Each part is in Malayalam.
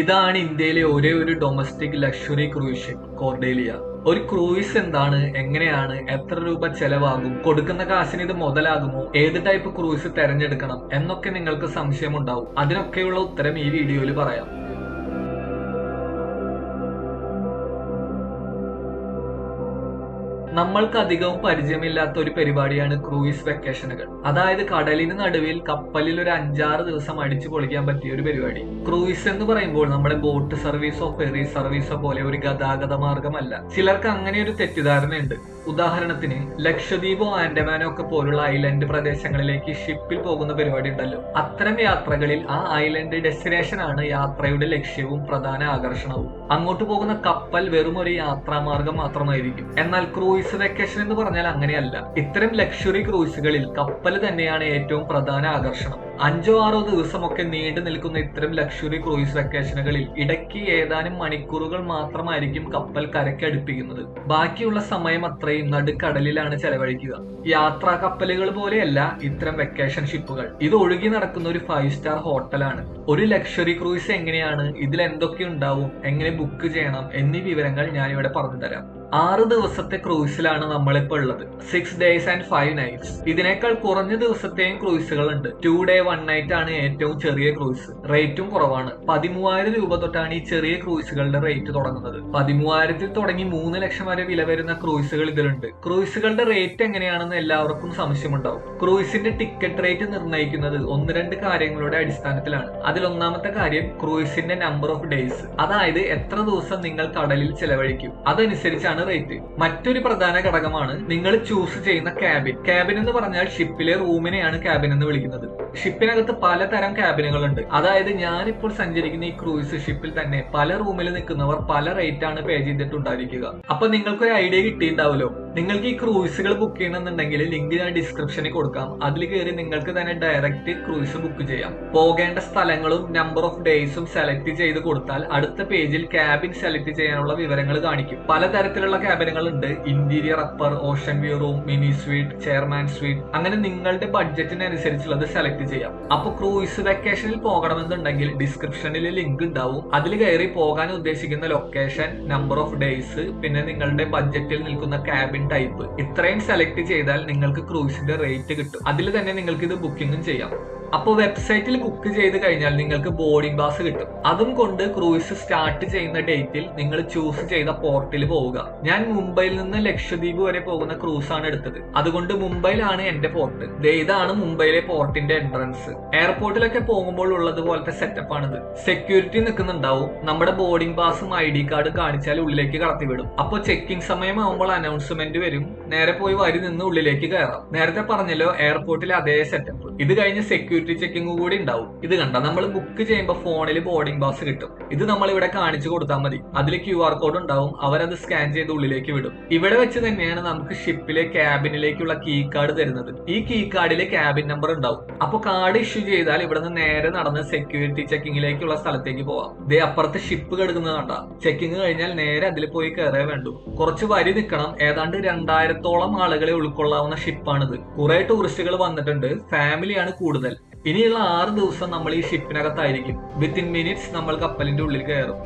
ഇതാണ് ഇന്ത്യയിലെ ഒരേ ഒരു domestic luxury cruise ship Cordelia ഒരു ക്രൂയിസ് എന്താണ് എങ്ങനെയാണ് എത്ര രൂപ ചെലവാകും കൊടുക്കുന്ന കാശിന് ഇത് മുതലാകുമോ ഏത് ടൈപ്പ് ക്രൂയിസ് തിരഞ്ഞെടുക്കണം എന്നൊക്കെ നിങ്ങൾക്ക് സംശയമുണ്ടാവും. അതിനൊക്കെയുള്ള ഉത്തരം ഈ വീഡിയോയിൽ പറയാം. നമ്മൾക്ക് അധികവും പരിചയമില്ലാത്ത ഒരു പരിപാടിയാണ് ക്രൂയിസ് വെക്കേഷനുകൾ. അതായത് കടലിന് നടുവിൽ കപ്പലിൽ ഒരു അഞ്ചാറ് ദിവസം അടിച്ചു പൊളിക്കാൻ പറ്റിയ ഒരു പരിപാടി. ക്രൂയിസ് എന്ന് പറയുമ്പോൾ നമ്മുടെ ബോട്ട് സർവീസോ ഫെറി സർവീസോ പോലെ ഒരു ഗതാഗത മാർഗമല്ല. ചിലർക്ക് അങ്ങനെ ഒരു തെറ്റിദ്ധാരണയുണ്ട്. ഉദാഹരണത്തിന് ലക്ഷദ്വീപോ ആൻഡമാനോ ഒക്കെ പോലുള്ള ഐലൻഡ് പ്രദേശങ്ങളിലേക്ക് ഷിപ്പിൽ പോകുന്ന പരിപാടി ഉണ്ടല്ലോ. അത്തരം യാത്രകളിൽ ആ ഐലൻഡ് ഡെസ്റ്റിനേഷൻ ആണ് യാത്രയുടെ ലക്ഷ്യവും പ്രധാന ആകർഷണവും. അങ്ങോട്ട് പോകുന്ന കപ്പൽ വെറും ഒരു യാത്രാമാർഗം മാത്രമായിരിക്കും. എന്നാൽ ക്രൂയിസ് വെക്കേഷൻ എന്ന് പറഞ്ഞാൽ അങ്ങനെയല്ല. ഇത്തരം ലക്ഷറി ക്രൂയിസുകളിൽ കപ്പൽ തന്നെയാണ് ഏറ്റവും പ്രധാന ആകർഷണം. അഞ്ചോ ആറോ ദിവസമൊക്കെ നീണ്ടു നിൽക്കുന്ന ഇത്തരം ലക്ഷറി ക്രൂയിസ് വെക്കേഷനുകളിൽ ഇടയ്ക്ക് ഏതാനും മണിക്കൂറുകൾ മാത്രമായിരിക്കും കപ്പൽ കരയ്ക്ക് അടുപ്പിക്കുന്നത്. ബാക്കിയുള്ള സമയം അത്രയും നടുക്കടലിലാണ് ചെലവഴിക്കുക. യാത്രാ കപ്പലുകൾ പോലെയല്ല ഇത്തരം വെക്കേഷൻ ഷിപ്പുകൾ ഇത് ഒഴുകി നടക്കുന്ന ഒരു ഫൈവ് സ്റ്റാർ ഹോട്ടലാണ് ഒരു ലക്ഷറി ക്രൂയിസ് എങ്ങനെയാണ് ഇതിൽ എന്തൊക്കെ ഉണ്ടാവും എങ്ങനെ ബുക്ക് ചെയ്യണം എന്നീ വിവരങ്ങൾ ഞാനിവിടെ ഇവിടെ പറഞ്ഞു തരാം ആറ് ദിവസത്തെ ക്രൂയിസിലാണ് നമ്മളിപ്പോൾ ഉള്ളത്. Six days and five nights ഇതിനേക്കാൾ കുറഞ്ഞ ദിവസത്തെയും ക്രൂയിസുകൾ ഉണ്ട് ടു ഡേ വൺ നൈറ്റ് ആണ് ഏറ്റവും ചെറിയ ക്രൂയിസ് റേറ്റും കുറവാണ്. പതിമൂവായിരം രൂപ തൊട്ടാണ് ഈ ചെറിയ ക്രൂയിസുകളുടെ റേറ്റ് തുടങ്ങുന്നത്. പതിമൂവായിരത്തിൽ തുടങ്ങി മൂന്ന് ലക്ഷം വരെ വില വരുന്ന ക്രൂയിസുകൾ ഇതിലുണ്ട്. ക്രൂയിസുകളുടെ റേറ്റ് എങ്ങനെയാണെന്ന് എല്ലാവർക്കും സംശയമുണ്ടാവും. ക്രൂയിസിന്റെ ടിക്കറ്റ് റേറ്റ് നിർണയിക്കുന്നത് ഒന്ന് രണ്ട് കാര്യങ്ങളുടെ അടിസ്ഥാനത്തിലാണ്. അതിലൊന്നാമത്തെ കാര്യം ക്രൂയിസിന്റെ നമ്പർ ഓഫ് ഡേയ്സ് അതായത് എത്ര ദിവസം നിങ്ങൾ കടലിൽ ചെലവഴിക്കും. അതനുസരിച്ചാണ് റേറ്റ് മറ്റൊരു പ്രധാന ഘടകമാണ് നിങ്ങൾ ചൂസ് ചെയ്യുന്ന ക്യാബിൻ ക്യാബിൻ എന്ന് പറഞ്ഞാൽ ഷിപ്പിലെ റൂമിനെയാണ് ക്യാബിൻ എന്ന് വിളിക്കുന്നത്. ഷിപ്പിനകത്ത് പലതരം ക്യാബിനുകളുണ്ട്. അതായത് ഞാനിപ്പോൾ സഞ്ചരിക്കുന്ന ഈ ക്രൂയിസ് ഷിപ്പിൽ തന്നെ പല റൂമിൽ നിൽക്കുന്നവർ പല റേറ്റ് ആണ് പേ ചെയ്തിട്ടുണ്ടായിരിക്കുക. അപ്പൊ നിങ്ങൾക്ക് ഒരു ഐഡിയ കിട്ടിയിട്ടുണ്ടാവുമല്ലോ. നിങ്ങൾക്ക് ഈ ക്രൂയിസുകൾ ബുക്ക് ചെയ്യണമെന്നുണ്ടെങ്കിൽ ലിങ്ക് ഞാൻ ഡിസ്ക്രിപ്ഷനിൽ കൊടുക്കാം. അതിൽ കയറി നിങ്ങൾക്ക് തന്നെ ഡയറക്റ്റ് ക്രൂയിസ് ബുക്ക് ചെയ്യാം. പോകേണ്ട സ്ഥലങ്ങളും നമ്പർ ഓഫ് ഡേയ്സും സെലക്ട് ചെയ്ത് കൊടുത്താൽ അടുത്ത പേജിൽ ക്യാബിൻ സെലക്ട് ചെയ്യാനുള്ള വിവരങ്ങൾ കാണിക്കും. പലതരത്തിലുള്ള ക്യാബിനുകൾ ഉണ്ട്. Interior upper ocean view room mini suite chairman suite അങ്ങനെ നിങ്ങളുടെ ബഡ്ജറ്റിനനുസരിച്ചുള്ളത് സെലക്ട് ചെയ്യാം. അപ്പൊ ക്രൂയിസ് വെക്കേഷനിൽ പോകണമെന്നുണ്ടെങ്കിൽ ഡിസ്ക്രിപ്ഷനിൽ ലിങ്ക് ഉണ്ടാവും. അതിൽ കയറി പോകാൻ ഉദ്ദേശിക്കുന്ന ലൊക്കേഷൻ നമ്പർ ഓഫ് ഡേയ്സ് പിന്നെ നിങ്ങളുടെ ബഡ്ജറ്റിൽ നിൽക്കുന്ന ക്യാബിൻ ടൈപ്പ് ഇത്രയും സെലക്ട് ചെയ്താൽ നിങ്ങൾക്ക് ക്രൂയിസിന്റെ റേറ്റ് കിട്ടും. അതിൽ തന്നെ നിങ്ങൾക്ക് ഇത് ബുക്കിംഗും ചെയ്യാം. അപ്പോൾ വെബ്സൈറ്റിൽ ബുക്ക് ചെയ്ത് കഴിഞ്ഞാൽ നിങ്ങൾക്ക് ബോർഡിംഗ് പാസ് കിട്ടും. അതും കൊണ്ട് ക്രൂയിസ് സ്റ്റാർട്ട് ചെയ്യുന്ന ഡേറ്റിൽ നിങ്ങൾ ചൂസ് ചെയ്ത പോർട്ടിൽ പോവുക. ഞാൻ മുംബൈയിൽ നിന്ന് ലക്ഷദ്വീപ് വരെ പോകുന്ന ക്രൂസ് ആണ് എടുത്തത്. അതുകൊണ്ട് മുംബൈയിലാണ് എന്റെ പോർട്ട് ഇതാണ് മുംബൈയിലെ പോർട്ടിന്റെ എൻട്രൻസ് എയർപോർട്ടിലൊക്കെ പോകുമ്പോൾ ഉള്ളത് പോലത്തെ സെറ്റപ്പ് ആണിത്. സെക്യൂരിറ്റി നിൽക്കുന്നുണ്ടാവും. നമ്മുടെ ബോർഡിംഗ് പാസും ഐ ഡി കാർഡ് കാണിച്ചാൽ ഉള്ളിലേക്ക് കടത്തിവിടും. അപ്പോൾ ചെക്കിംഗ് സമയമാകുമ്പോൾ അനൗൺസ്മെന്റ് വരും. നേരെ പോയി വരി നിന്ന് ഉള്ളിലേക്ക് കയറാം. നേരത്തെ പറഞ്ഞല്ലോ എയർപോർട്ടിലെ അതേ സെറ്റപ്പ് ഇത് കഴിഞ്ഞ് സെക്യൂരിറ്റി ചെക്കിംഗ് കൂടി ഉണ്ടാവും. ഇത് കണ്ട നമ്മൾ ബുക്ക് ചെയ്യുമ്പോൾ ഫോണിൽ ബോർഡിംഗ് പാസ് കിട്ടും. ഇത് നമ്മൾ ഇവിടെ കാണിച്ചു കൊടുത്താൽ മതി. അതിൽ ക്യു ആർ കോഡ് ഉണ്ടാവും. അവരത് സ്കാൻ ചെയ്ത് ഉള്ളിലേക്ക് വിടും. ഇവിടെ വെച്ച് തന്നെയാണ് നമുക്ക് ഷിപ്പിലെ ക്യാബിനിലേക്കുള്ള കീ കാർഡ് തരുന്നത്. ഈ കീ കാർഡിലെ ക്യാബിൻ നമ്പർ ഉണ്ടാവും. അപ്പൊ കാർഡ് ഇഷ്യൂ ചെയ്താൽ ഇവിടെ നിന്ന് നേരെ നടന്ന് സെക്യൂരിറ്റി ചെക്കിങ്ങിലേക്കുള്ള സ്ഥലത്തേക്ക് പോവാം. ദേ അപ്പുറത്ത് ഷിപ്പ് കിടക്കുന്നത് കണ്ട. ചെക്കിങ് കഴിഞ്ഞാൽ നേരെ അതിൽ പോയി കയറേ വേണ്ടു. കുറച്ച് വരി നിൽക്കണം ഏതാണ്ട് രണ്ടായിരത്തോളം ആളുകളെ ഉൾക്കൊള്ളാവുന്ന ഷിപ്പാണിത് കുറെ ടൂറിസ്റ്റുകൾ വന്നിട്ടുണ്ട്. ഫാമിലിയാണ് കൂടുതൽ. ഇനിയുള്ള ആറ് ദിവസം നമ്മൾ ഈ ഷിപ്പിനകത്തായിരിക്കും. വിത്തിൻ മിനിറ്റ്സ് നമ്മൾ കപ്പലിന്റെ ഉള്ളിൽ കയറും.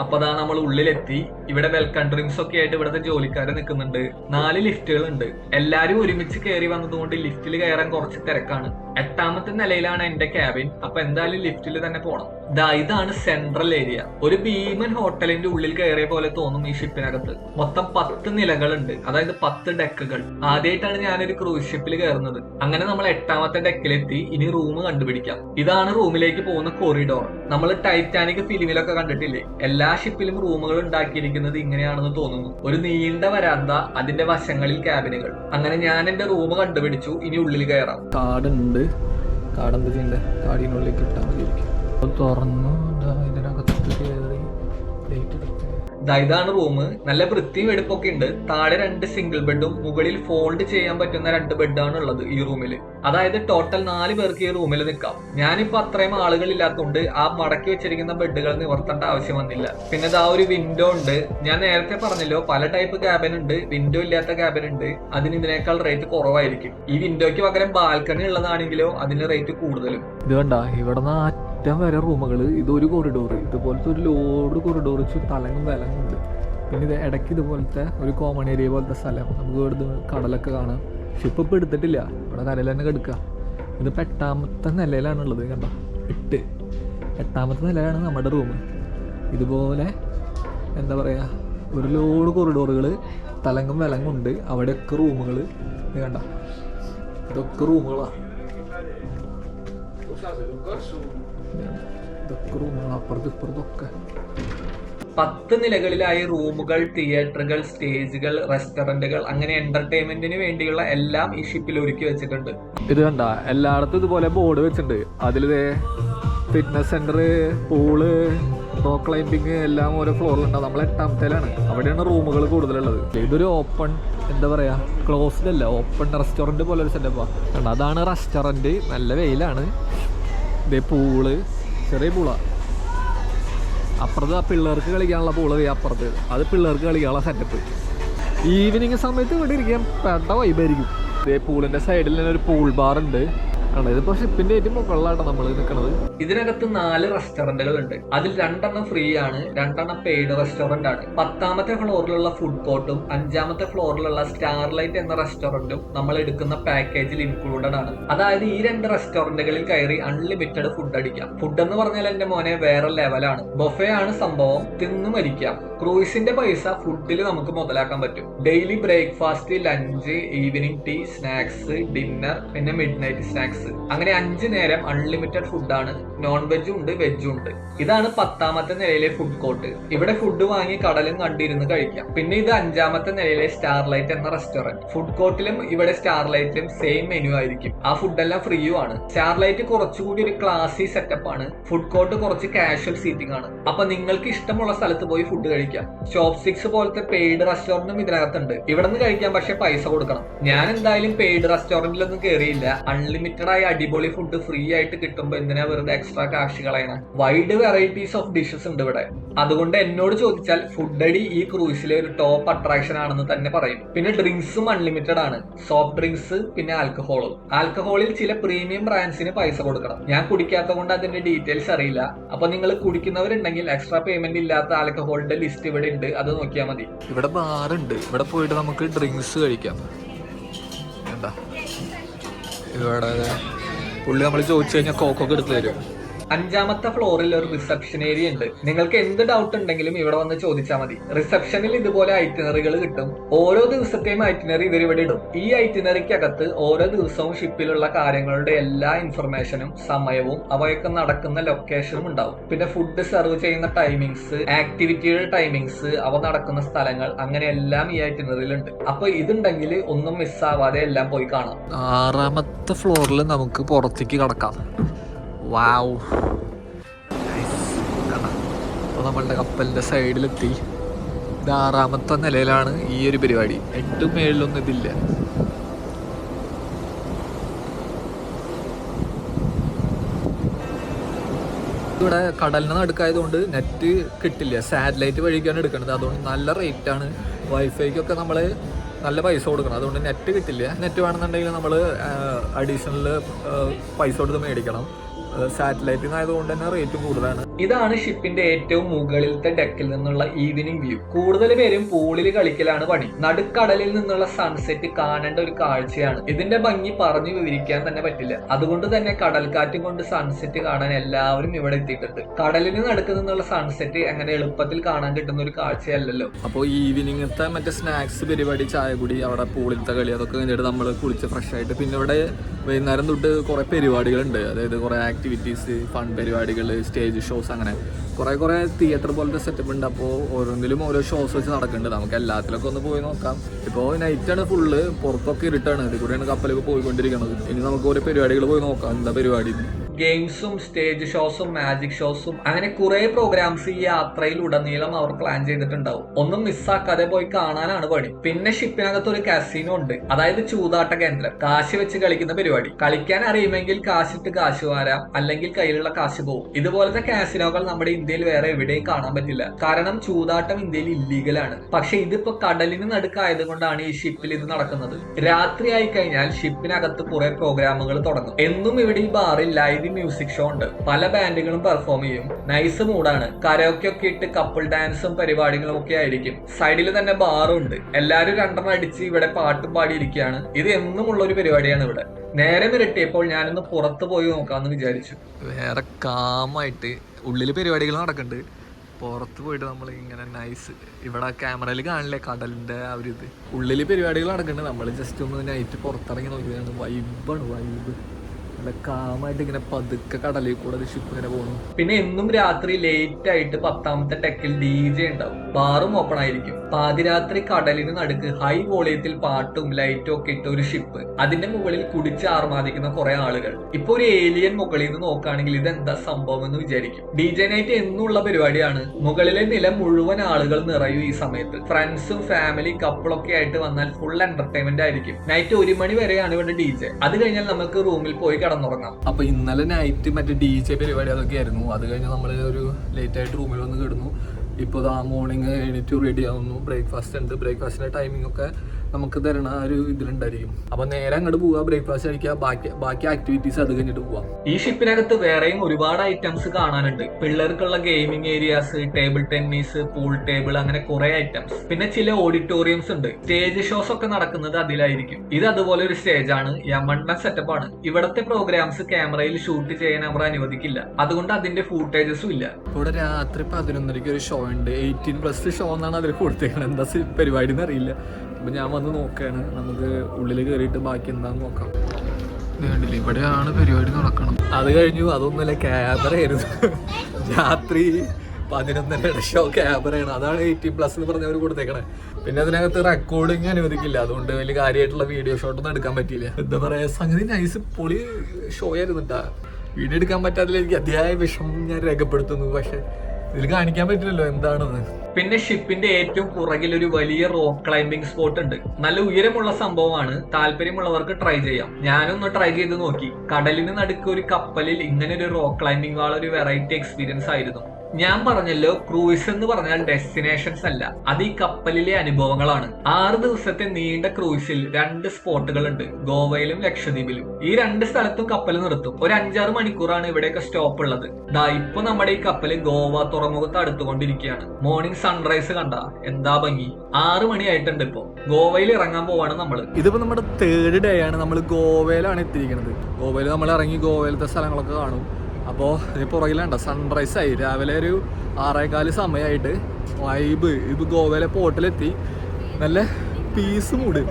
അപ്പൊ അതാ നമ്മൾ ഉള്ളിലെത്തി. ഇവിടെ വെൽക്കം ഡ്രിങ്ക്സ് ഒക്കെ ആയിട്ട് ഇവിടുത്തെ ജോലിക്കാരെ നിൽക്കുന്നുണ്ട് നാല് ലിഫ്റ്റുകൾ ഉണ്ട് എല്ലാരും ഒരുമിച്ച് കയറി വന്നതുകൊണ്ട് ലിഫ്റ്റിൽ കയറാൻ കുറച്ച് തിരക്കാണ്. എട്ടാമത്തെ നിലയിലാണ് എന്റെ ക്യാബിൻ അപ്പൊ എന്തായാലും ലിഫ്റ്റിൽ തന്നെ പോണം. ദാ ഇതാണ് സെൻട്രൽ ഏരിയ ഒരു ഭീമൻ ഹോട്ടലിന്റെ ഉള്ളിൽ കയറിയ പോലെ തോന്നും ഈ ഷിപ്പിനകത്ത് മൊത്തം പത്ത് നിലകളുണ്ട്. അതായത് പത്ത് ഡെക്കുകൾ ആദ്യമായിട്ടാണ് ഞാനൊരു ക്രൂസ് ഷിപ്പിൽ കയറുന്നത്. അങ്ങനെ നമ്മൾ എട്ടാമത്തെ ഡെക്കിലെത്തി ഇനി റൂം കണ്ടുപിടിക്കാം. ഇതാണ് റൂമിലേക്ക് പോകുന്ന കോറിഡോർ നമ്മൾ ടൈറ്റാനിക് ഫിലിമിലൊക്കെ കണ്ടിട്ടില്ലേ? എല്ലാ ഷിപ്പിലും റൂമുകൾ ഉണ്ടാക്കിയിരിക്കുന്നത് ഇങ്ങനെയാണെന്ന് തോന്നുന്നു. ഒരു നീണ്ട വരാന്ത അതിന്റെ വശങ്ങളിൽ ക്യാബിനുകൾ. അങ്ങനെ ഞാൻ എന്റെ റൂം കണ്ടുപിടിച്ചു ഇനി ഉള്ളിൽ കയറാം. കാടുണ്ട്. കാട് എന്താ ചെയ്യണ്ടേ? കാടിനുള്ളിലേക്ക് ഇട്ടാൽ മതിയായിരിക്കും തുറന്നു ഇതിനകത്ത് ഇതാണ് റൂം നല്ല വൃത്തിയും വെടുപ്പൊക്കെ ഉണ്ട്. താഴെ രണ്ട് സിംഗിൾ ബെഡും മുകളിൽ ഫോൾഡ് ചെയ്യാൻ പറ്റുന്ന രണ്ട് ബെഡാണ് ഉള്ളത് ഈ റൂമിൽ അതായത് ടോട്ടൽ നാല് പേർക്ക് ഈ റൂമിൽ നിൽക്കാം. ഞാനിപ്പോ അത്രയും ആളുകൾ ഇല്ലാത്തതുകൊണ്ട് ആ മടക്കി വെച്ചിരിക്കുന്ന ബെഡുകൾ നിവർത്തേണ്ട ആവശ്യം വന്നില്ല. പിന്നെ ആ ഒരു വിൻഡോ ഉണ്ട്. ഞാൻ നേരത്തെ പറഞ്ഞല്ലോ പല ടൈപ്പ് ക്യാബിൻ ഉണ്ട്. വിൻഡോ ഇല്ലാത്ത ക്യാബിൻ ഉണ്ട്. അതിന് ഇതിനേക്കാൾ റേറ്റ് കുറവായിരിക്കും. ഈ വിൻഡോയ്ക്ക് പകരം ബാൽക്കണി ഉള്ളതാണെങ്കിലോ അതിന് റേറ്റ് കൂടുതലും. ഇത് വേണ്ട ഇവിടെ അറ്റം വരെ റൂമുകൾ ഇതൊരു കോറിഡോർ ഇതുപോലത്തെ ഒരു ലോഡ് കൊറിഡോർ തലങ്ങും വിലങ്ങുണ്ട്. പിന്നെ ഇത് ഇടയ്ക്ക് ഇതുപോലത്തെ ഒരു കോമൺ ഏരിയ പോലത്തെ സ്ഥലം നമുക്ക് ഇവിടുന്ന് കടലൊക്കെ കാണാം. പക്ഷെ ഇപ്പം ഇപ്പം എടുത്തിട്ടില്ല. ഇവിടെ കരയിൽ തന്നെ കിടക്കുക. ഇത് എട്ടാമത്തെ നിലയിലാണുള്ളത് കണ്ടോ? എട്ട്. എട്ടാമത്തെ നിലയിലാണ് നമ്മുടെ റൂം. ഇതുപോലെ എന്താ പറയുക ഒരു ലോഡ് കോറിഡോറുകൾ തലങ്ങും വിലങ്ങും ഉണ്ട് അവിടെയൊക്കെ റൂമുകൾ ഇത് കണ്ട? ഇതൊക്കെ റൂമുകളാണ് ഇതൊക്കെ റൂമുകൾ അപ്പുറത്ത് ഇപ്പുറത്തൊക്കെ പത്ത് നിലകളിലായി റൂമുകൾ തിയേറ്ററുകൾ സ്റ്റേജുകൾ റെസ്റ്റോറന്റുകൾ അങ്ങനെ എന്റർടൈൻമെന്റിന് വേണ്ടിയുള്ള എല്ലാം ഈ ഷിപ്പിൽ ഒരുക്കി വെച്ചിട്ടുണ്ട്. ഇത് കണ്ട എല്ലായിടത്തും ഇതുപോലെ ബോർഡ് വെച്ചിട്ടുണ്ട്. അതിൽ fitness centre pool rock climbing എല്ലാം ഓരോ ഫ്ലോറിലുണ്ടാവും നമ്മൾ എട്ടാമത്തേലാണ്. അവിടെയാണ് റൂമുകൾ കൂടുതലുള്ളത്. ഇതൊരു ഓപ്പൺ എന്താ പറയാ ക്ലോസ്ഡ് അല്ല ഓപ്പൺ റെസ്റ്റോറന്റ് പോലെ ഒരു സെറ്റപ്പാണ് കണ്ട? അതാണ് റെസ്റ്റോറന്റ് നല്ല വെയിലാണ്. ഇതേ പൂൾ ചെറിയ പൂളാ. അപ്പുറത്ത് ആ പിള്ളേർക്ക് കളിക്കാനുള്ള പൂൾ അപ്പുറത്ത്. അത് പിള്ളേർക്ക് കളിക്കാനുള്ള സെറ്റപ്പ് ഈവനിങ് സമയത്ത് ഇവിടെ ഇരിക്കാൻ പെട്ട വൈബായിരിക്കും ഇതേ പൂളിന്റെ സൈഡിൽ തന്നെ ഒരു പൂൾ ബാർ ഉണ്ട്. ആണ്? ഇതിപ്പോൾ ഷിപ്പിന്റെ ഏറ്റവും മുകളിലാണ് നമ്മൾ നിൽക്കുന്നത് ഇതിനകത്ത് നാല് റെസ്റ്റോറന്റുകൾ ഉണ്ട് അതിൽ രണ്ടെണ്ണം ഫ്രീ ആണ് രണ്ടെണ്ണം പെയ്ഡ് റെസ്റ്റോറന്റ് ആണ്. പത്താമത്തെ ഫ്ലോറിലുള്ള ഫുഡ് കോർട്ടും അഞ്ചാമത്തെ ഫ്ലോറിലുള്ള സ്റ്റാർലൈറ്റ് എന്ന റെസ്റ്റോറന്റും നമ്മൾ എടുക്കുന്ന പാക്കേജിൽ ഇൻക്ലൂഡഡ് ആണ്. അതായത് ഈ രണ്ട് റെസ്റ്റോറന്റുകളിൽ കയറി അൺലിമിറ്റഡ് ഫുഡ് അടിക്കാം. ഫുഡ് എന്ന് പറഞ്ഞാൽ എന്റെ മോനെ വേറെ ലെവലാണ് ബൊഫേ ആണ് സംഭവം തിന്നു മരിക്കാം. ക്രൂയിസിന്റെ പൈസ ഫുഡിൽ നമുക്ക് മുതലാക്കാൻ പറ്റും. Daily breakfast lunch evening tea snacks dinner പിന്നെ മിഡ് നൈറ്റ് സ്നാക്സ് അങ്ങനെ അഞ്ച് നേരം അൺലിമിറ്റഡ് ഫുഡാണ് നോൺ വെജും ഉണ്ട് വെജും ഉണ്ട്. ഇതാണ് പത്താമത്തെ നിലയിലെ ഫുഡ് കോർട്ട് ഇവിടെ ഫുഡ് വാങ്ങി കടലും കണ്ടിരുന്ന് കഴിക്കാം. പിന്നെ ഇത് അഞ്ചാമത്തെ നിലയിലെ സ്റ്റാർലൈറ്റ് എന്ന റെസ്റ്റോറന്റ് ഫുഡ് കോർട്ടിലും ഇവിടെ സ്റ്റാർലൈറ്റിലും സെയിം മെനു ആയിരിക്കും. ആ ഫുഡെല്ലാം ഫ്രീയും ആണ്. സ്റ്റാർലൈറ്റ് കുറച്ചുകൂടി ഒരു ക്ലാസി സെറ്റപ്പ് ആണ്. ഫുഡ് കോർട്ട് കുറച്ച് കാഷ്വൽ സീറ്റിംഗ് ആണ്. അപ്പൊ നിങ്ങൾക്ക് ഇഷ്ടമുള്ള സ്ഥലത്ത് പോയി ഫുഡ് കഴിക്കാം. ഷോപ്പ് സിക്സ് പോലത്തെ പെയ്ഡ് റെസ്റ്റോറന്റും ഇതിനകത്തുണ്ട്. ഇവിടെ നിന്ന് കഴിക്കാൻ പക്ഷെ പൈസ കൊടുക്കണം. ഞാൻ എന്തായാലും പെയ്ഡ് റെസ്റ്റോറന്റിലൊന്നും കയറിയില്ല അൺലിമിറ്റഡ് ആയി അടിപൊളി ഫുഡ് ഫ്രീ ആയിട്ട് കിട്ടുമ്പോൾ എന്തിനാ വെറുതെ എക്സ്ട്രാ കാശ് കളയണ വൈഡ് വെറൈറ്റീസ് ഓഫ് ഡിഷസ് ഉണ്ട് ഇവിടെ. അതുകൊണ്ട് എന്നോട് ചോദിച്ചാൽ ഫുഡ് അടി ഈ ക്രൂസിലെ ഒരു ടോപ്പ് അട്രാക്ഷൻ ആണെന്ന് തന്നെ പറയും. പിന്നെ ഡ്രിങ്ക്സും അൺലിമിറ്റഡ് ആണ്. സോഫ്റ്റ് ഡ്രിങ്ക്സ് പിന്നെ ആൽക്കഹോളും ആൽക്കഹോളിൽ ചില പ്രീമിയം ബ്രാൻഡ്സിന് പൈസ കൊടുക്കണം. ഞാൻ കുടിക്കാത്ത കൊണ്ട് അതിന്റെ ഡീറ്റെയിൽസ് അറിയില്ല. അപ്പൊ നിങ്ങൾ കുടിക്കുന്നവരുണ്ടെങ്കിൽ എക്സ്ട്രാ പേയ്മെന്റ് ഇല്ലാത്ത ആൽക്കഹോളിന്റെ ലിസ്റ്റ് ഇവിടെ ഉണ്ട്. അത് നോക്കിയാൽ മതി. ഇവിടെ ബാറുണ്ട് ഇവിടെ പോയിട്ട് നമുക്ക് ഡ്രിങ്ക്സ് കഴിക്കാം. എന്താ? പുള്ളി നമ്മൾ ചോദിച്ചു കഴിഞ്ഞാൽ കോക്കൊക്കെ എടുത്തു തരും. അഞ്ചാമത്തെ ഫ്ലോറിൽ ഒരു റിസപ്ഷൻ ഏരിയ ഉണ്ട്. നിങ്ങൾക്ക് എന്ത് ഡൗട്ട് ഉണ്ടെങ്കിലും ഇവിടെ വന്ന് ചോദിച്ചാൽ മതി. റിസപ്ഷനിൽ ഇതുപോലെ ഐറ്റിനറികൾ കിട്ടും. ഓരോ ദിവസത്തെയും ഐറ്റിനറി ഇവർ ഇവിടെ ഇടും. ഈ ഐറ്റിനറിക്കകത്ത് ഓരോ ദിവസവും ഷിപ്പിലുള്ള കാര്യങ്ങളുടെ എല്ലാ ഇൻഫർമേഷനും സമയവും അവയൊക്കെ നടക്കുന്ന ലൊക്കേഷനും ഉണ്ടാവും. പിന്നെ ഫുഡ് സെർവ് ചെയ്യുന്ന ടൈമിങ്സ് ആക്ടിവിറ്റിയുടെ ടൈമിങ്സ് അവ നടക്കുന്ന സ്ഥലങ്ങൾ അങ്ങനെ എല്ലാം ഈ ഐറ്റിനറിയിലുണ്ട് അപ്പൊ ഇതുണ്ടെങ്കിൽ ഒന്നും മിസ്സാവാതെ എല്ലാം പോയി കാണാം. ആറാമത്തെ ഫ്ലോറിൽ നമുക്ക് പുറത്തേക്ക് കടക്കാം. വാവ് നമ്മളുടെ കപ്പലിന്റെ സൈഡിലെത്തി. ഇത് ആറാമത്തെ നിലയിലാണ് ഈ ഒരു പരിപാടി. എട്ടും മേളിലൊന്നും ഇതില്ല. ഇവിടെ കടലിന് നടുക്കായതുകൊണ്ട് നെറ്റ് കിട്ടില്ല. സാറ്റലൈറ്റ് വഴിക്കാണ് എടുക്കുന്നത്. അതുകൊണ്ട് നല്ല റേറ്റ് ആണ്. വൈഫൈക്കൊക്കെ നമ്മൾ നല്ല പൈസ കൊടുക്കണം. അതുകൊണ്ട് നെറ്റ് കിട്ടില്ല. നെറ്റ് വേണമെന്നുണ്ടെങ്കിൽ നമ്മൾ അഡീഷണൽ പൈസ കൊടുത്ത് മേടിക്കണം. സാറ്റലൈറ്റിൽ ആയതുകൊണ്ട് തന്നെ റേറ്റ് കൂടുതലാണ്. ഇതാണ് ഷിപ്പിന്റെ ഏറ്റവും മുകളിലത്തെ ഡെക്കിൽ നിന്നുള്ള ഈവനിങ് വ്യൂ കൂടുതൽ പേരും പൂളിൽ കളിക്കലാണ് പണി. നടുക്കടലിൽ നിന്നുള്ള സൺസെറ്റ് കാണേണ്ട ഒരു കാഴ്ചയാണ്. ഇതിന്റെ ഭംഗി പറഞ്ഞു വിവരിക്കാൻ തന്നെ പറ്റില്ല. അതുകൊണ്ട് തന്നെ കടൽക്കാറ്റും കൊണ്ട് സൺസെറ്റ് കാണാൻ എല്ലാവരും ഇവിടെ എത്തിയിട്ടുണ്ട്. കടലിന് നടുക്ക് നിന്നുള്ള സൺസെറ്റ് അങ്ങനെ എളുപ്പത്തിൽ കാണാൻ കിട്ടുന്ന ഒരു കാഴ്ചയല്ലല്ലോ. അപ്പോൾ ഈവനിങ്ങത്തെ മറ്റേ സ്നാക്സ് പരിപാടി ചായ കുടി അവിടെ പൂളിലത്തെ കളി അതൊക്കെ കഴിഞ്ഞിട്ട് നമ്മൾ കുളിച്ച് ഫ്രഷ് ആയിട്ട് പിന്നെ ഇവിടെ വൈകുന്നേരം തൊട്ട് കുറെ പരിപാടികളുണ്ട്. അതായത് കുറെ ആക്ടിവിറ്റീസ് ഫൺ പരിപാടികൾ സ്റ്റേജ് ഷോസ് അങ്ങനെ കുറെ കുറെ തിയേറ്റർ പോലത്തെ സെറ്റപ്പ് ഉണ്ട്. അപ്പോൾ ഓരോന്നിലും ഓരോ ഷോസ് വെച്ച് നടക്കുന്നുണ്ട് നമുക്ക് എല്ലാത്തിലൊക്കെ ഒന്ന് പോയി നോക്കാം. ഇപ്പോൾ നൈറ്റാണ് ഫുള്ള് പുറത്തൊക്കെ ഇരുട്ടാണ്. ഇതിൽ കൂടെയാണ് കപ്പലൊക്കെ പോയിക്കൊണ്ടിരിക്കുന്നത്. ഇനി നമുക്ക് ഓരോ പരിപാടികൾ പോയി നോക്കാം. എന്താ പരിപാടി? ഗെയിംസും സ്റ്റേജ് ഷോസും മാജിക് ഷോസും അങ്ങനെ കുറെ പ്രോഗ്രാംസ് ഈ യാത്രയിൽ ഉടനീളം അവർ പ്ലാൻ ചെയ്തിട്ടുണ്ടാവും. ഒന്നും മിസ്സാക്കാതെ പോയി കാണാനാണ് പണി. പിന്നെ ഷിപ്പിനകത്ത് ഒരു കാസിനോ ഉണ്ട്. അതായത് ചൂതാട്ട കേന്ദ്രം. കാശ് വെച്ച് കളിക്കുന്ന പരിപാടി. കളിക്കാൻ അറിയുമെങ്കിൽ കാശിട്ട് കാശ് വാരാം. അല്ലെങ്കിൽ കയ്യിലുള്ള കാശ് പോകും ഇതുപോലത്തെ കാസിനോകൾ നമ്മുടെ ഇന്ത്യയിൽ വേറെ എവിടെയും കാണാൻ പറ്റില്ല. കാരണം ചൂതാട്ടം ഇന്ത്യയിൽ ഇല്ലീഗലാണ് പക്ഷെ ഇതിപ്പോ കടലിന് നടുക്കായത് കൊണ്ടാണ് ഈ ഷിപ്പിൽ ഇത് നടക്കുന്നത്. രാത്രി ആയി കഴിഞ്ഞാൽ ഷിപ്പിനകത്ത് കുറെ പ്രോഗ്രാമുകൾ തുടങ്ങും. എന്നും ഇവിടെ ഈ ബാറിൽ ലൈവ് ലൈവ് മ്യൂസിക് ഷോ ഉണ്ട്. പല ബാൻഡുകളും പെർഫോം ചെയ്യും. നൈസ് മൂഡാണ് കരോക്കെ ഒക്കെ ഇട്ട് കപ്പിൾ ഡാൻസും പരിപാടികളും ഒക്കെ ആയിരിക്കും. സൈഡിൽ തന്നെ ബാറും ഉണ്ട്. എല്ലാരും രണ്ടെണ്ണം അടിച്ച് ഇവിടെ പാട്ടും പാടിയിരിക്കുകയാണ്. ഇത് എന്നും ഉള്ള ഒരു പരിപാടിയാണ് ഇവിടെ. നേരെ മിരട്ടിയപ്പോൾ ഞാനൊന്ന് പുറത്ത് പോയി നോക്കാമെന്ന് വിചാരിച്ചു. വേറെ കാമായിട്ട് ഉള്ളിൽ പരിപാടികൾ നടക്കുന്നുണ്ട് പുറത്ത് പോയിട്ട് നമ്മൾ ഇങ്ങനെ നൈസ് ഇവിടെ ക്യാമറയിൽ കാണില്ലേ കടലിന്റെ ആ ഒരു ഇത്. ഉള്ളിൽ പരിപാടികൾ നടക്കുന്നുണ്ട് നമ്മൾ ജസ്റ്റ് ഒന്ന് നൈറ്റ് പുറത്തിറങ്ങി നോക്കിയതാണ്. വൈബാണ് വൈബ് നല്ല കാമായിട്ട് ഇങ്ങനെ പതുക്കെ കടലിൽ കൂടെ ഷിപ്പ് ഇങ്ങനെ പോകുന്നു പിന്നെ എന്നും രാത്രി ലേറ്റ് ആയിട്ട് പത്താമത്തെ ടെക്കിൽ ഡി ജെ ഉണ്ടാവും. ബാറും ഓപ്പൺ ആയിരിക്കും. പാതിരാത്രി കടലിന് നടുക്ക് ഹൈ വോളിയത്തിൽ പാട്ടും ലൈറ്റും ഒക്കെ ഇട്ട ഒരു ഷിപ്പ് അതിന്റെ മുകളിൽ കുടിച്ച് ആർമാദിക്കുന്ന കുറെ ആളുകൾ. ഇപ്പൊ ഒരു ഏലിയൻ മുകളിൽ നിന്ന് നോക്കുകയാണെങ്കിൽ ഇത് എന്താ സംഭവം എന്ന് വിചാരിക്കും. ഡി ജെ നൈറ്റ് എന്നുള്ള പരിപാടിയാണ്. മുകളിലെ നില മുഴുവൻ ആളുകൾ നിറയും ഈ സമയത്ത്. ഫ്രണ്ട്സും ഫാമിലി കപ്പിളൊക്കെ ആയിട്ട് വന്നാൽ ഫുൾ എന്റർടൈൻമെന്റ് ആയിരിക്കും. നൈറ്റ് ഒരു മണി വരെയാണ് ഇവിടെ ഡി ജെ അത് കഴിഞ്ഞാൽ നമുക്ക് റൂമിൽ പോയി കിടന്നുറങ്ങാം. അപ്പൊ ഇന്നലെ നൈറ്റ് മറ്റേ ഡി ജെ പരിപാടി അതൊക്കെ ആയിരുന്നു. അത് കഴിഞ്ഞ് നമ്മൾ ഒരു ലേറ്റ് ആയിട്ട് റൂമിൽ വന്ന് കിടന്നു. ഇപ്പോൾ ആ മോർണിംഗ് എണീറ്റ് റെഡി ആവുന്നു. ബ്രേക്ക്ഫാസ്റ്റ് ഉണ്ട്. ബ്രേക്ക്ഫാസ്റ്റിന്റെ ടൈമിംഗ് ഒക്കെ നമുക്ക് തരണ ഒരു ഇതിലുണ്ടായിരിക്കും. അപ്പൊ നേരെ അങ്ങോട്ട് പോവുക ബ്രേക്ക്ഫാസ്റ്റ് കഴിക്കുക ബാക്കി ബാക്കി ആക്ടിവിറ്റീസ് അത് കഴിഞ്ഞിട്ട് പോവാം. ഈ ഷിപ്പിനകത്ത് വേറെയും ഒരുപാട് ഐറ്റംസ് കാണാനുണ്ട്. പിള്ളേർക്കുള്ള gaming areas table tennis pool table അങ്ങനെ കുറെ ഐറ്റംസ് പിന്നെ ചില ഓഡിറ്റോറിയംസ് ഉണ്ട്. സ്റ്റേജ് ഷോസ് ഒക്കെ നടക്കുന്നത് അതിലായിരിക്കും. ഇത് അതുപോലെ ഒരു സ്റ്റേജ് ആണ് യമണ്ണ സെറ്റപ്പ് ആണ്. ഇവിടത്തെ പ്രോഗ്രാംസ് ക്യാമറയിൽ ഷൂട്ട് ചെയ്യാൻ അവർ അനുവദിക്കില്ല. അതുകൊണ്ട് അതിന്റെ ഫൂട്ടേജസും ഇല്ല. ഇവിടെ രാത്രി പതിനൊന്നരയ്ക്ക് ഒരു ഷോ ഉണ്ട്. എയ്റ്റീൻ പ്ലസ് ഷോ എന്നാണ് അതിൽ കൊടുത്തേക്കുന്നത് എന്താ പരിപാടി എന്ന് അറിയില്ല. അപ്പൊ ഞാൻ വന്ന് നോക്കുകയാണ് നമുക്ക് ഉള്ളിൽ കയറിയിട്ട് ബാക്കി എന്താന്ന് നോക്കാം. ഇത് കണ്ടില്ലേ ഇവിടെയാണ് പരിപാടി നടക്കണം അത് കഴിഞ്ഞു. അതൊന്നുമല്ല ക്യാമറ ആയിരുന്നു. രാത്രി പതിനൊന്നരയുടെ ഷോ ക്യാമറയാണ് അതാണ് എയ്റ്റീൻ പ്ലസ് എന്ന് പറഞ്ഞവർ കൊടുത്തേക്കണേ. പിന്നെ അതിനകത്ത് റെക്കോർഡിങ് അനുവദിക്കില്ല. അതുകൊണ്ട് വലിയ കാര്യമായിട്ടുള്ള വീഡിയോ ഷോട്ടൊന്നും എടുക്കാൻ പറ്റിയില്ല. എന്താ പറയാ സംഗതി നൈസ് പൊളി ഷോ ആയിരുന്നു വീഡിയോ എടുക്കാൻ പറ്റാത്തതിൽ എനിക്ക് അതിയായ വിഷമം ഞാൻ രേഖപ്പെടുത്തുന്നു. പക്ഷെ ഇതിൽ കാണിക്കാൻ പറ്റില്ലല്ലോ എന്താണെന്ന്. പിന്നെ ഷിപ്പിന്റെ ഏറ്റവും പുറകിൽ ഒരു വലിയ റോക്ക് ക്ലൈംബിംഗ് സ്പോട്ട് ഉണ്ട്. നല്ല ഉയരമുള്ള സംഭവമാണ്. താല്പര്യമുള്ളവർക്ക് ട്രൈ ചെയ്യാം. ഞാനൊന്ന് ട്രൈ ചെയ്ത് നോക്കി. കടലിന് നടുക്ക് ഒരു കപ്പലിൽ ഇങ്ങനെ ഒരു rock climbing wall variety experience ആയിരുന്നു. ഞാൻ പറഞ്ഞല്ലോ ക്രൂയിസ് എന്ന് പറഞ്ഞാൽ ഡെസ്റ്റിനേഷൻസ് അല്ല. അത് ഈ കപ്പലിലെ അനുഭവങ്ങളാണ്. ആറ് ദിവസത്തെ നീണ്ട ക്രൂയിസിൽ രണ്ട് സ്പോട്ടുകൾ ഉണ്ട്. ഗോവയിലും ലക്ഷദ്വീപിലും. ഈ രണ്ട് സ്ഥലത്തും കപ്പൽ നിർത്തും. ഒരു അഞ്ചാറ് മണിക്കൂറാണ് ഇവിടെയൊക്കെ സ്റ്റോപ്പ് ഉള്ളത്. ദാ ഇപ്പൊ നമ്മുടെ ഈ കപ്പൽ ഗോവ തുറമുഖത്ത് അടുത്തുകൊണ്ടിരിക്കുകയാണ്. മോർണിംഗ് സൺറൈസ് കണ്ട എന്താ ഭംഗി. ആറ് മണിയായിട്ടുണ്ട് ഇപ്പോ. ഗോവയിൽ ഇറങ്ങാൻ പോവാണ് നമ്മൾ ഇതിപ്പോ നമ്മുടെ തേർഡ് ഡേ ആണ് നമ്മൾ ഗോവയിലാണ് എത്തിയിരിക്കുന്നത്. ഗോവയിൽ നമ്മൾ ഇറങ്ങി ഗോവയിലത്തെ സ്ഥലങ്ങളൊക്കെ കാണും. അപ്പോൾ ഇനി പുറകിലുണ്ട? സൺറൈസ് ആയി. രാവിലെ ഒരു ആറേകാൽ സമയമായിട്ട് വൈബ് ഇത് ഗോവയിലെ പോട്ടിലെത്തി നല്ല പീസ് മൂഡ്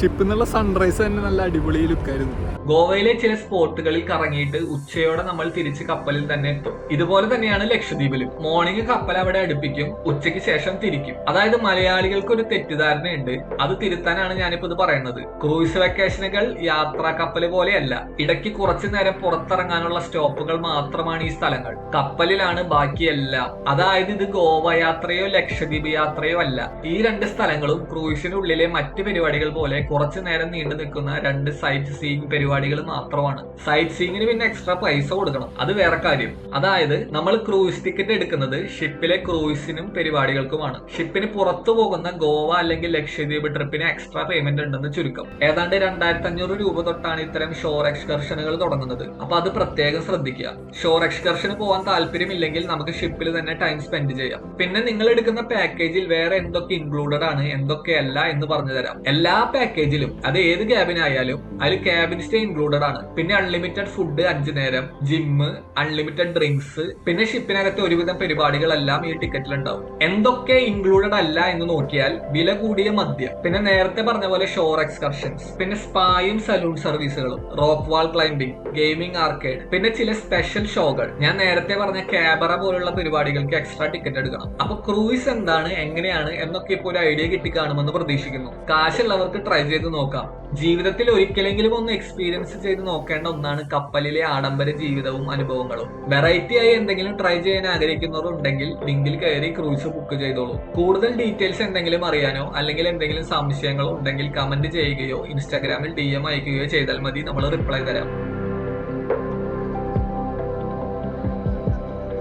ഷിപ്പിൽ എന്നുള്ള സൺറൈസ് തന്നെ നല്ല അടിപൊളി ലുക്കായിരുന്നു. ഗോവയിലെ ചില സ്പോട്ടുകളിൽ കറങ്ങിയിട്ട് ഉച്ചയോടെ നമ്മൾ തിരിച്ച് കപ്പലിൽ തന്നെ എത്തും ഇതുപോലെ തന്നെയാണ് ലക്ഷദ്വീപിലും. മോർണിംഗ് കപ്പൽ അവിടെ അടുപ്പിക്കും ഉച്ചയ്ക്ക് ശേഷം തിരിക്കും. അതായത് മലയാളികൾക്ക് ഒരു തെറ്റിദ്ധാരണയുണ്ട്. അത് തിരുത്താനാണ് ഞാനിപ്പോ ഇത് പറയുന്നത്. ക്രൂയിസ് വെക്കേഷനുകൾ യാത്രാ കപ്പൽ പോലെയല്ല. ഇടയ്ക്ക് കുറച്ചു നേരം പുറത്തിറങ്ങാനുള്ള സ്റ്റോപ്പുകൾ മാത്രമാണ് ഈ സ്ഥലങ്ങൾ. കപ്പലിലാണ് ബാക്കിയെല്ലാം. അതായത് ഇത് ഗോവ യാത്രയോ ലക്ഷദ്വീപ് യാത്രയോ അല്ല. ഈ രണ്ട് സ്ഥലങ്ങളും ക്രൂയിസിനുള്ളിലെ മറ്റു പരിപാടികൾ പോലെ കുറച്ചു നേരം നീണ്ടു നിൽക്കുന്ന രണ്ട് സൈറ്റ് സീയിങ് പരിപാടികൾ മാത്രമാണ്. സൈറ്റ് സീയിങ്ങിന് പിന്നെ എക്സ്ട്രാ പൈസ കൊടുക്കണം. അത് വേറെ കാര്യം. അതായത് നമ്മൾ ക്രൂയിസ് ടിക്കറ്റ് എടുക്കുന്നത് ഷിപ്പിലെ ക്രൂയിസിനും പരിപാടികൾക്കുമാണ്. ഷിപ്പിന് പുറത്തു പോകുന്ന ഗോവ അല്ലെങ്കിൽ ലക്ഷദ്വീപ് ട്രിപ്പിന് എക്സ്ട്രാ പേയ്മെന്റ് ഉണ്ടെന്ന് ചുരുക്കം. ഏതാണ്ട് രണ്ടായിരത്തി അഞ്ഞൂറ് രൂപ തൊട്ടാണ് ഇത്തരം ഷോർ എക്സ്കർഷനുകൾ തുടങ്ങുന്നത്. അപ്പൊ അത് പ്രത്യേകം ശ്രദ്ധിക്കുക. ഷോർ എക്സ്കർഷന് പോകാൻ താല്പര്യമില്ലെങ്കിൽ നമുക്ക് ഷിപ്പിൽ തന്നെ ടൈം സ്പെൻഡ് ചെയ്യാം. പിന്നെ നിങ്ങൾ എടുക്കുന്ന പാക്കേജിൽ വേറെ എന്തൊക്കെ ഇൻക്ലൂഡഡ് ആണ് എന്തൊക്കെയല്ല എന്ന് പറഞ്ഞു തരാം. എല്ലാ പാക്കേജിലും അത് ഏത് ക്യാബിനായാലും അതിൽ ക്യാബിൻ സ്റ്റേ ഇൻക്ലൂഡഡ് ആണ്. പിന്നെ അൺലിമിറ്റഡ് ഫുഡ് അഞ്ചു നേരം ജിമ്മ് അൺലിമിറ്റഡ് ഡ്രിങ്ക്സ് പിന്നെ ഷിപ്പിനകത്ത് ഒരുവിധം പരിപാടികളെല്ലാം ഈ ടിക്കറ്റിൽ ഉണ്ടാവും എന്തൊക്കെ ഇൻക്ലൂഡഡ് അല്ല എന്ന് നോക്കിയാൽ വില കൂടിയ മദ്യം പിന്നെ നേരത്തെ പറഞ്ഞ പോലെ ഷോർ എക്സ്കർഷൻസ് പിന്നെ സ്പായും സലൂൺ സർവീസുകളും rock wall climbing gaming arcade പിന്നെ ചില സ്പെഷ്യൽ ഷോകൾ ഞാൻ നേരത്തെ പറഞ്ഞ ക്യാബറ പോലുള്ള പരിപാടികൾക്ക് എക്സ്ട്രാ ടിക്കറ്റ് എടുക്കണം. അപ്പൊ ക്രൂയിസ് എന്താണ് എങ്ങനെയാണ് എന്നൊക്കെ ഇപ്പോൾ ഒരു ഐഡിയ കിട്ടി കാണുമെന്ന് പ്രതീക്ഷിക്കുന്നു. കാശുള്ളവർക്ക് ട്രൈ ചെയ്ത് നോക്കാം. ജീവിതത്തിൽ ഒരിക്കലെങ്കിലും ഒന്ന് എക്സ്പീരിയൻസ് ചെയ്ത് നോക്കേണ്ട ഒന്നാണ് കപ്പലിലെ ആഡംബര ജീവിതവും അനുഭവങ്ങളും. വെറൈറ്റി ആയി എന്തെങ്കിലും ട്രൈ ചെയ്യാൻ ആഗ്രഹിക്കുന്നവർ ഉണ്ടെങ്കിൽ ലിങ്കിൽ കയറി ക്രൂസ് ബുക്ക് ചെയ്തോളൂ. കൂടുതൽ ഡീറ്റെയിൽസ് എന്തെങ്കിലും അറിയാനോ അല്ലെങ്കിൽ എന്തെങ്കിലും സംശയങ്ങളോ ഉണ്ടെങ്കിൽ കമന്റ് ചെയ്യുകയോ ഇൻസ്റ്റാഗ്രാമിൽ ഡി എം അയക്കുകയോ ചെയ്താൽ മതി. നമ്മൾ റിപ്ലൈ തരാം.